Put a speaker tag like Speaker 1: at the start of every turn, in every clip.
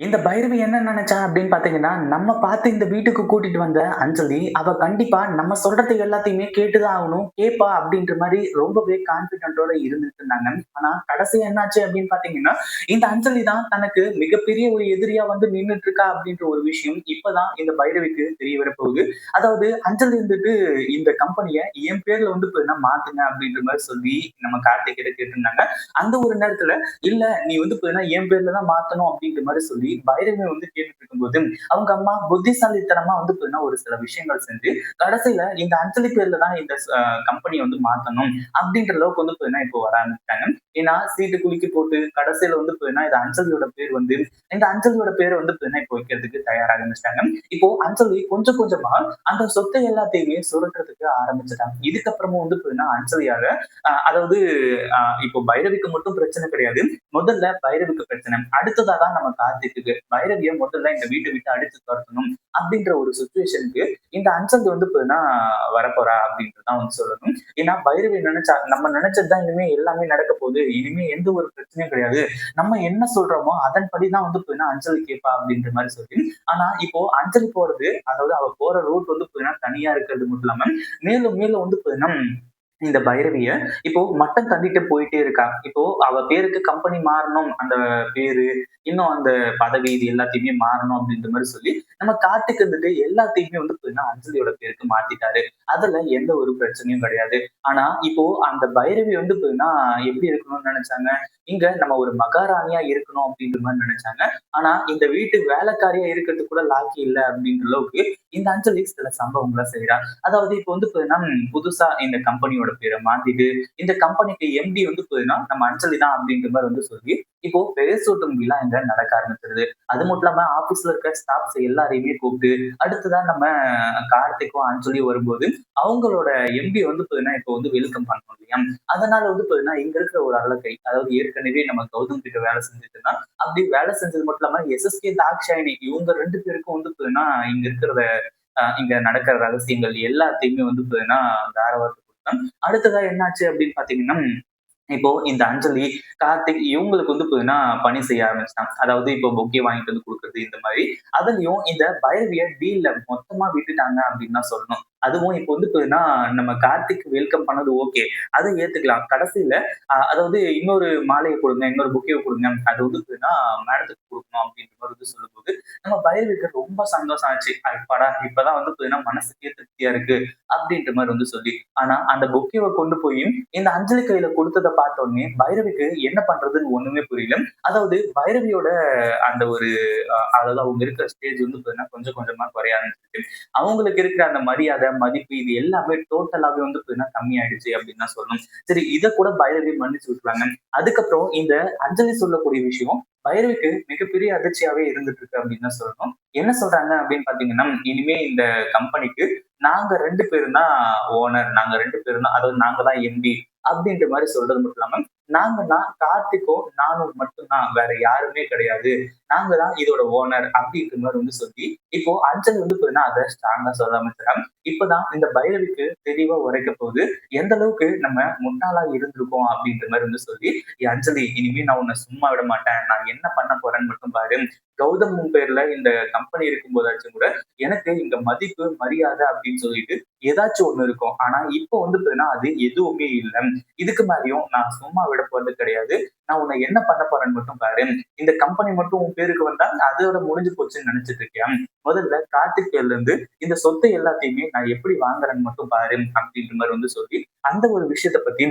Speaker 1: இந்த பைரவி என்ன நினைச்சா அப்படின்னு பாத்தீங்கன்னா, நம்ம பார்த்து இந்த வீட்டுக்கு கூட்டிட்டு வந்த அஞ்சலி, அவ கண்டிப்பா நம்ம சொல்றது எல்லாத்தையுமே கேட்டுதான் ஆகணும். கேப்பா அப்படின்ற மாதிரி ரொம்பவே கான்ஃபிடென்ட்டோட இருந்துட்டு இருந்தாங்க. ஆனா கடைசி என்னாச்சு அப்படின்னு பாத்தீங்கன்னா, இந்த அஞ்சலி தான் தனக்கு மிகப்பெரிய ஒரு எதிரியா வந்து நின்றுட்டு இருக்கா அப்படின்ற ஒரு விஷயம் இப்பதான் இந்த பைரவிக்கு தெரிய வரப்போகுது. அதாவது அஞ்சலி இருந்துட்டு இந்த கம்பெனிய என் பேர்ல வந்து என்ன மாத்துங்க அப்படின்ற மாதிரி சொல்லி நம்ம கார்த்திகிட்ட கேட்டிருந்தாங்க. அந்த ஒரு நேரத்துல இல்ல நீ வந்து இப்ப என் பேர்ல தான் மாத்தணும் அப்படின்ற மாதிரி சொல்லி பைரவி வந்து கேட்டுட்டு இருக்கும்போது அவங்க அம்மா புத்திசாலித்தனமா வந்து ஒரு சில விஷயங்கள் செஞ்சு கடைசியில இந்த அஞ்சலி பேர்ல தான் இந்த கம்பெனி வந்து மாத்தணும் அப்படின்ற அளவுக்கு வந்து பாத்தீங்கன்னா இப்போ வர ஆரம்பிச்சிட்டாங்க. ஏன்னா சீட்டு குலுக்கி போட்டு கடைசியில வந்து பாத்தீங்கன்னா இது அஞ்சலியோட பேர் வந்து இந்த அஞ்சலியோட பேர் வந்து பாத்தீங்கன்னா இப்போ வைக்கிறதுக்கு தயாராக ஆரம்பிச்சிட்டாங்க. இப்போ அஞ்சலி கொஞ்சம் கொஞ்சமா அந்த சொத்தை எல்லாத்தையுமே சுரட்டுறதுக்கு ஆரம்பிச்சிட்டாங்க. இதுக்கப்புறமும் வந்து பாத்தீங்கன்னா அஞ்சலியாக ஆஹ் அதாவது ஆஹ் இப்போ பைரவிக்கு மட்டும் பிரச்சனை கிடையாது. முதல்ல பைரவிக்கு பிரச்சனை. அடுத்ததா தான் நம்ம கார்த்திக்கு பைரவிய முதல்ல இந்த வீட்டை விட்டு அடிச்சு துரத்தணும் அப்படின்ற ஒரு சுச்சுவேஷனுக்கு இந்த அஞ்சல் வந்து இப்பதான் வரப்போறா அப்படின்றதான் வந்து சொல்லணும். ஏன்னா பைரவி நினைச்சா நம்ம நினைச்சதுதான் இனிமே எல்லாமே நடக்க போகுது. இனிமே எந்த ஒரு பிரச்சனையும் கிடையாது. நம்ம என்ன சொல்றோமோ அதன்படிதான் வந்து இப்ப அஞ்சலி கேட்பா அப்படின்ற மாதிரி சொல்லி ஆனா இப்போ அஞ்சலி போறது அதாவது அவ போற ரூட் வந்து தனியா இருக்கிறது மட்டும் இல்லாம மேலும் மேலும் வந்து இந்த பைரவிய இப்போ மட்டம் தண்டிட்டு போயிட்டே இருக்கா. இப்போ அவ பேருக்கு கம்பெனி மாறணும் அந்த பேரு இன்னும் அந்த பதவி இது எல்லாத்தையுமே மாறணும் அப்படின்ற மாதிரி சொல்லி நம்ம கார்த்திக் வந்துட்டு எல்லாத்தையுமே வந்து பாத்தீங்கன்னா அஞ்சலியோட பேருக்கு மாத்திட்டாரு. அதுல எந்த ஒரு பிரச்சனையும் கிடையாது. ஆனா இப்போ அந்த பைரவி வந்து பாத்தீங்கன்னா எப்படி இருக்கணும்னு நினைச்சாங்க? இங்க நம்ம ஒரு மகாராணியா இருக்கணும் அப்படின்ற மாதிரி நினைச்சாங்க. ஆனா இந்த வீட்டு வேலைக்காரியா இருக்கிறது கூட லாக்கி இல்லை அப்படின்ற அளவுக்கு இந்த அஞ்சலி சில சம்பவங்களை செய்யறா அதாவது இப்போ வந்து புதுசா இந்த கம்பெனியோட பேரை மாத்திட்டு இந்த கம்பெனிக்கு எம்டி வந்து போதுன்னா நம்ம அஞ்சலி தான் அப்படின்ற மாதிரி வந்து சொல்லி இப்போ பெருசூட்டும் விழா இங்க நடக்க ஆரம்பிச்சிருது அது மட்டும் இல்லாம ஆபீஸ்ல இருக்க ஸ்டாஃப்ஸ் எல்லாரையுமே கூப்பிட்டு அடுத்துதான் நம்ம கார்த்திக்கும் அஞ்சலி வரும்போது அவங்களோட எம்பி வந்து பாத்தீங்கன்னா இப்போ வந்து வெல்கம் பண்ணணும் இல்லையா? அதனால வந்து பாத்தீங்கன்னா இங்க இருக்கிற ஒரு அழகை அதாவது ஏற்கனவே நம்ம கௌதம் கிட்ட வேலை செஞ்சுட்டு அப்படி வேலை செஞ்சது மட்டும் இல்லாம எஸ்எஸ்கே தாக்ஷாயினி இவங்க ரெண்டு பேருக்கும் வந்து பாத்தீங்கன்னா இங்க இருக்கிற இங்க நடக்கிற ரகசியங்கள் எல்லாத்தையுமே வந்து பாத்தீங்கன்னா தாரவாரத்து அடுத்ததா என்னாச்சு அப்படின்னு பாத்தீங்கன்னா இப்போ இந்த அஞ்சலி கார்த்திக் இவங்களுக்கு வந்து பாத்தீங்கன்னா பணி செய்ய ஆரம்பிச்சிட்டாங்க. அதாவது இப்போ பொக்கே வாங்கிட்டு வந்து கொடுக்குறது இந்த மாதிரி. அதுலயும் இந்த பைரவிய டீல்ல மொத்தமா விட்டுட்டாங்க அப்படின்னு தான் சொல்லணும். அதுவும் இப்போ வந்து நம்ம கார்த்திக் வெல்கம் பண்ணது ஓகே அதை ஏத்துக்கலாம். கடைசியில அதாவது இன்னொரு மாலையை கொடுங்க இன்னொரு புக்கையை கொடுங்க. அது வந்து மேடத்துக்கு கொடுக்கணும் அப்படின்ற மாதிரி வந்து சொல்லும்போது நம்ம பயிருக்கு ரொம்ப சந்தோஷம் ஆச்சு. அப்பாடா இப்பதான் வந்து மனசுக்கே திருப்தியா இருக்கு அப்படின்ற மாதிரி வந்து சொல்லி. ஆனா அந்த புக்கையை கொண்டு போய் இந்த அஞ்சலி கையில கொடுத்ததை பார்த்த உடனே பைரவிக்கு என்ன பண்றதுன்னு ஒண்ணுமே புரியல. அதாவது பைரவியோட அந்த ஒரு அதாவது அவங்க இருக்கிற ஸ்டேஜ் வந்து கொஞ்சம் கொஞ்சமா குறைய ஆரம்பிச்சிருக்கு அவங்களுக்கு இருக்கிற அந்த மரியாதை மதிப்பு இது எல்லாமே டோட்டலாவே வந்து கம்மியாயிடுச்சு அப்படின்னு தான் சொல்லணும். சரி இதை கூட பைரவி மன்னிச்சு விட்டுருவாங்க. அதுக்கப்புறம் இந்த அஞ்சலி சொல்லக்கூடிய விஷயம் பைரவிக்கு மிகப்பெரிய அதிர்ச்சியாவே இருந்துட்டு இருக்கு அப்படின்னு தான் சொல்லணும். என்ன சொல்றாங்க அப்படின்னு பாத்தீங்கன்னா இனிமே இந்த கம்பெனிக்கு நாங்க ரெண்டு பேரும் தான் ஓனர் நாங்க ரெண்டு பேரும் தான் அதாவது நாங்க தான் எம்பி அப்படின்ற மாதிரி சொல்றது மட்டும் இல்லாம நாங்கன்னா கார்த்திகோ நானும் மட்டும்தான் வேற யாருமே கிடையாது. நாங்க தான் இதோட ஓனர் அப்படின்ற மாதிரி வந்து சொல்லி இப்போ அஞ்சல் வந்து பாத்தீங்கன்னா அதை ஸ்ட்ராங்கா சொல்ல ஆரம்பிச்சிடறாங்க இப்பதான் இந்த பைரவிக்கு தெளிவா உரைக்க போகுது. எந்த அளவுக்கு நம்ம முன்னாளா இருந்திருக்கோம் அப்படின்ற மாதிரி வந்து சொல்லி அஞ்சலி இனிமே நான் உன்னை சும்மா விட மாட்டேன். நான் என்ன பண்ண போறேன்னு மட்டும் பாரு. கௌதம் பேர்ல இந்த கம்பெனி இருக்கும் போதாச்சும் கூட எனக்கு இங்க மதிப்பு மரியாதை அப்படின்னு சொல்லிட்டு ஏதாச்சும் ஒண்ணு இருக்கும். ஆனா இப்போ வந்து அது எதுவுமே இல்லை. இதுக்கு மாதிரியும் நான் சும்மா விட போறது கிடையாது. நான் உன்னை என்ன பண்ண போறேன்னு மட்டும் பாரு. இந்த கம்பெனி மட்டும் உன் பேருக்கு வந்தா அதோட முடிஞ்சு போச்சுன்னு நினைச்சிட்டு இருக்கேன் முதல்ல கார்த்திக் இருந்து இந்த சொத்தை எல்லாத்தையுமே நான் எப்படி வாங்குறேன்னு மட்டும் பாரு அப்படின்ற மாதிரி வந்து சொல்லி அந்த ஒரு விஷயத்த பத்தி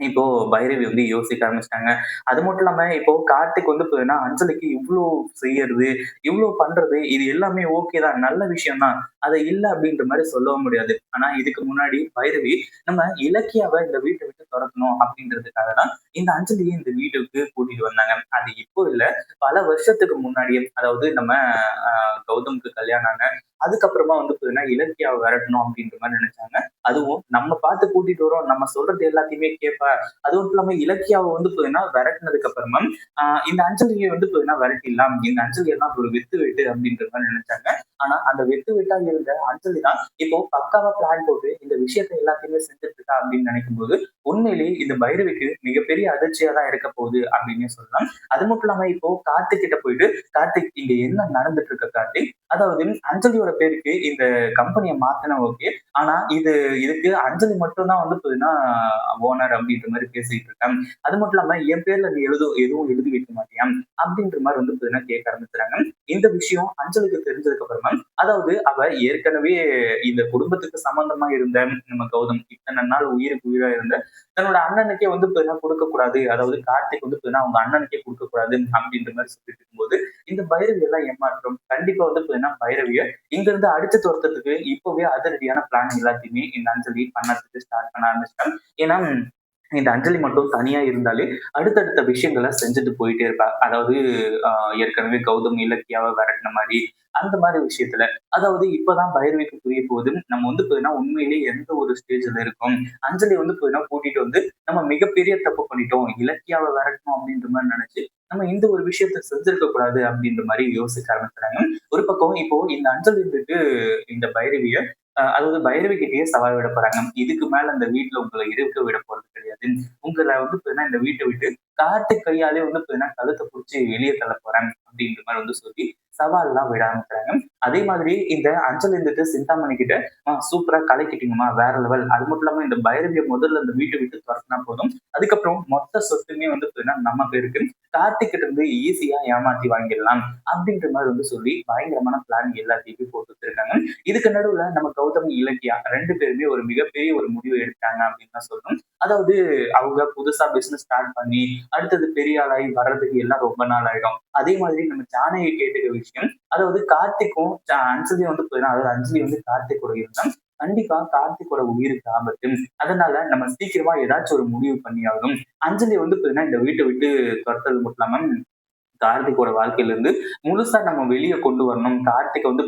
Speaker 1: இப்போ பைரவி வந்து யோசிக்க ஆரம்பிச்சிட்டாங்க. அது மட்டும் இல்லாம இப்போ கார்த்திக் வந்து போதுன்னா அஞ்சலிக்கு இவ்வளவு செய்யறது இவ்வளவு பண்றது இது எல்லாமே ஓகே தான் நல்ல விஷயம் தான். அதை இல்லை அப்படின்ற மாதிரி சொல்லவும் முடியாது. ஆனா இதுக்கு முன்னாடி பைரவி நம்ம இலக்கியாவை இந்த வீட்டை விட்டு துறக்கணும் அப்படின்றதுக்காக தான் இந்த அஞ்சலியை இந்த வீட்டுக்கு கூட்டிட்டு வந்தாங்க. அது இப்போ இல்ல பல வருஷத்துக்கு முன்னாடியே அதாவது நம்ம கௌதமுக்கு கல்யாணம் ஆன அதுக்கப்புறமா வந்து பாத்தீங்கன்னா இலக்கியாவை விரட்டணும் அப்படின்ற மாதிரி நினைச்சாங்க. அதுவும் நம்ம பார்த்து கூட்டிட்டு வரோம் நம்ம சொல்றது எல்லாத்தையுமே அது அதுவும் இல்லாம இலக்கியாவை வந்து பாத்தீங்கன்னா விரட்டினதுக்கு அப்புறமா ஆஹ் இந்த அஞ்சலியை வந்து பாத்தீங்கன்னா விரட்டிடலாம். இந்த அஞ்சலி எல்லாம் ஒரு வித்து வெட்டு அப்படின்ற மாதிரி நினைச்சாங்க. ஆனா அந்த வெட்டு வெட்டா இருந்த அஞ்சலி தான் இப்போ பக்காவா பிளான் போட்டு இந்த விஷயத்தை எல்லாத்தையுமே செஞ்சுட்டு இருக்கா அப்படின்னு நினைக்கும் போது உண்மையிலேயே இந்த பைரவிக்கு மிகப்பெரிய அதிர்ச்சியா தான் இருக்க போகுது அப்படின்னு சொல்லலாம். அது மட்டும் இல்லாம இப்போ கார்த்திக் கிட்ட போயிட்டு கார்த்திக் இங்க என்ன நடந்துட்டு இருக்க கார்த்திக்? அதாவது அஞ்சலியோட பேருக்கு இந்த கம்பெனியை மாத்தின ஓகே ஆனா இது இதுக்கு அஞ்சலி மட்டும் தான் வந்து பாத்தீங்கன்னா ஓனர் அப்படின்ற மாதிரி பேசிட்டு இருக்கேன் அது மட்டும் இல்லாம என் பேர்ல நீ எழுது எதுவும் எழுதி வைக்க மாட்டியா? அப்படின்ற மாதிரி வந்து பாத்தீங்கன்னா கேட்க ஆரம்பிச்சுறாங்க இந்த விஷயம் அஞ்சலிக்கு தெரிஞ்சதுக்கு அப்புறமா அதாவது அவ ஏற்கனவே இந்த குடும்பத்துக்கு சம்பந்தமா இருந்த நம்ம கௌதம் இத்தனை நாள் உயிருக்கு உயிரா இருந்த தன்னோட அண்ணனுக்கே வந்து பெருனா கொடுக்க கூடாது. அதாவது கார்த்திக் வந்து பெருனா அவங்க அண்ணனுக்கே கொடுக்க கூடாது அப்படின்ற மாதிரி சொல்லிட்டு இருக்கும்போது இந்த பைரவி எல்லாம் ஏமாற்றம் கண்டிப்பா வந்து பாத்தீங்கன்னா பைரவிய இங்க இருந்து அடிச்சு துரத்துறதுக்கு இப்பவே அதிரடியான பிளான் எல்லாத்தையுமே இந்த அஞ்சலி பண்ணறதுக்கு ஸ்டார்ட் பண்ண ஆரம்பிச்சிட்டாங்க. ஏன்னா இந்த அஞ்சலி மட்டும் தனியா இருந்தாலே அடுத்தடுத்த விஷயங்களை செஞ்சுட்டு போயிட்டே இருப்பா. அதாவது ஏற்கனவே கௌதம் இலக்கியாவை விரட்டின மாதிரி அந்த மாதிரி விஷயத்துல. அதாவது இப்பதான் பைரவிக்கு புரிய போது நம்ம வந்து போயினா உண்மையிலேயே எந்த ஒரு ஸ்டேஜ்ல இருக்கும்? அஞ்சலி வந்து போயினா கூட்டிட்டு வந்து நம்ம மிகப்பெரிய தப்பு பண்ணிட்டோம். இலக்கியாவை விரட்டணும் அப்படின்ற மாதிரி நினைச்சு நம்ம இந்த ஒரு விஷயத்த செஞ்சிருக்க கூடாது அப்படின்ற மாதிரி யோசிக்க ஆரம்பிக்கிறாங்க. ஒரு பக்கம் இப்போ இந்த அஞ்சலி இருந்துட்டு இந்த பைரவிய அதாவது பைரவி கிட்டேயே சவால் விட போறாங்க. இதுக்கு மேல அந்த வீட்டுல உங்களை இருக்க விட போறது கிடையாது. உங்களை வந்து இந்த வீட்டை விட்டு காட்டு கையாலே வந்து பாத்தீங்கன்னா கழுத்தை பிடிச்சி வெளியே தள்ள போறேன் அப்படின்ற மாதிரி வந்து சொல்லி சவால் எல்லாம் விட ஆரம்பிக்கிறாங்க. அதே மாதிரி இந்த அஞ்சல் இருந்துட்டு சிந்தாமணி கிட்ட சூப்பரா கலைக்கிட்டீங்கம்மா வேற லெவல் அது மட்டும் இல்லாம இந்த பைரவிய முதல்ல இந்த வீட்டு விட்டு துரத்தினா போதும். அதுக்கப்புறம் மொத்த சொத்துமே வந்து நம்ம பேருக்கு கார்த்திக்கிட்ட இருந்து ஈஸியா ஏமாத்தி வாங்கிடலாம் அப்படின்ற மாதிரி வந்து சொல்லி பயங்கரமான பிளான் எல்லாத்தையுமே போட்டு வச்சிருக்காங்க. இதுக்கு நடுவுல நம்ம கௌதம் இலக்கியா ரெண்டு பேருமே ஒரு மிகப்பெரிய ஒரு முடிவு எடுத்தாங்க அப்படின்னு தான் சொல்லணும். அதாவது அவங்க புதுசா பிசினஸ் ஸ்டார்ட் பண்ணி அடுத்தது பெரிய ஆளாகி வர்றதுக்கு எல்லாம் ரொம்ப நாள் ஆயிடும். அதே மாதிரி நம்ம ஜானகி கேட்டுக்க விஷயம் அதாவது கார்த்திக்கும் அஞ்சலி வந்து அதாவது அஞ்சலி வந்து கார்த்திகோட இருந்தா கண்டிப்பா கார்த்திகோட உயிருக்கு ஆபத்து அதனால நம்ம சீக்கிரமா ஏதாச்சும் ஒரு முடிவு பண்ணியாகணும். அஞ்சலி வந்து இந்த வீட்டை விட்டு துரத்தது மட்டும் இல்லாம கார்த்திகோட வாழ்க்கையில இருந்து முழுசா நம்ம வெளியே கொண்டு வரணும். கார்த்திகை வந்து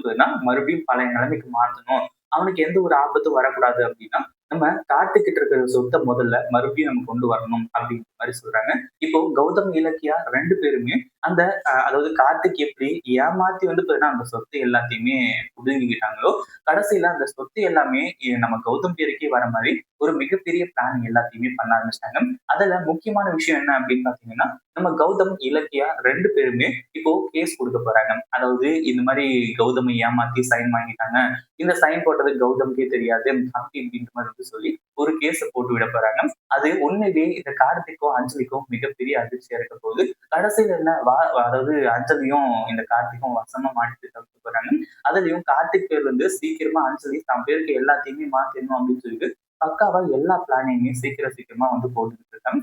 Speaker 1: மறுபடியும் பழைய நிலைமைக்கு மாற்றணும். அவனுக்கு எந்த ஒரு ஆபத்தும் வரக்கூடாது அப்படின்னா நம்ம காத்துக்கிட்டு இருக்கிற சொத்தை முதல்ல மறுபடியும் நம்ம கொண்டு வரணும் அப்படின்ற மாதிரி சொல்றாங்க. இப்போ கௌதம் இலக்கியா ரெண்டு பேருமே அந்த அதாவது கார்த்திக் எப்படி ஏமாத்தி வந்து அந்த சொத்து எல்லாத்தையுமே புதுங்கிக்கிட்டாங்களோ கடைசியில அந்த சொத்து எல்லாமே நம்ம கௌதம் பேருக்கே வர மாதிரி ஒரு மிகப்பெரிய பிளான் எல்லாத்தையுமே பண்ண ஆரம்பிச்சிட்டாங்க. அதுல முக்கியமான விஷயம் என்ன அப்படின்னு பாத்தீங்கன்னா நம்ம கௌதம் இலக்கியா ரெண்டு பேருமே இப்போ கேஸ் கொடுக்க போறாங்க. அதாவது இந்த மாதிரி கௌதமை ஏமாத்தி சைன் வாங்கிட்டாங்க. இந்த சைன் போட்டது கௌதம்கே தெரியாது அப்படி அப்படின்ற மாதிரி சொல்லி ஒரு கேஸ போட்டு விட போறாங்க. அது உண்மையிலேயே இந்த கார்த்திக்கும் அஞ்சலிக்கும் மிகப்பெரிய அதிர்ச்சியா இருக்க போகுது. கடைசியில என்ன வா அதாவது அஞ்சலியும் இந்த கார்த்திக்கும் வசமா மாட்டிட்டு தவிர்த்து போறாங்க. அதுலயும் கார்த்திக் பேர்ல இருந்து சீக்கிரமா அஞ்சலி தன் பேருக்கு எல்லாத்தையுமே மாத்தணும் அப்படின்னு சொல்லிட்டு பக்காவா எல்லா பிளானையுமே சீக்கிரம் சீக்கிரமா வந்து போட்டுக்கிட்டு இருக்காங்க.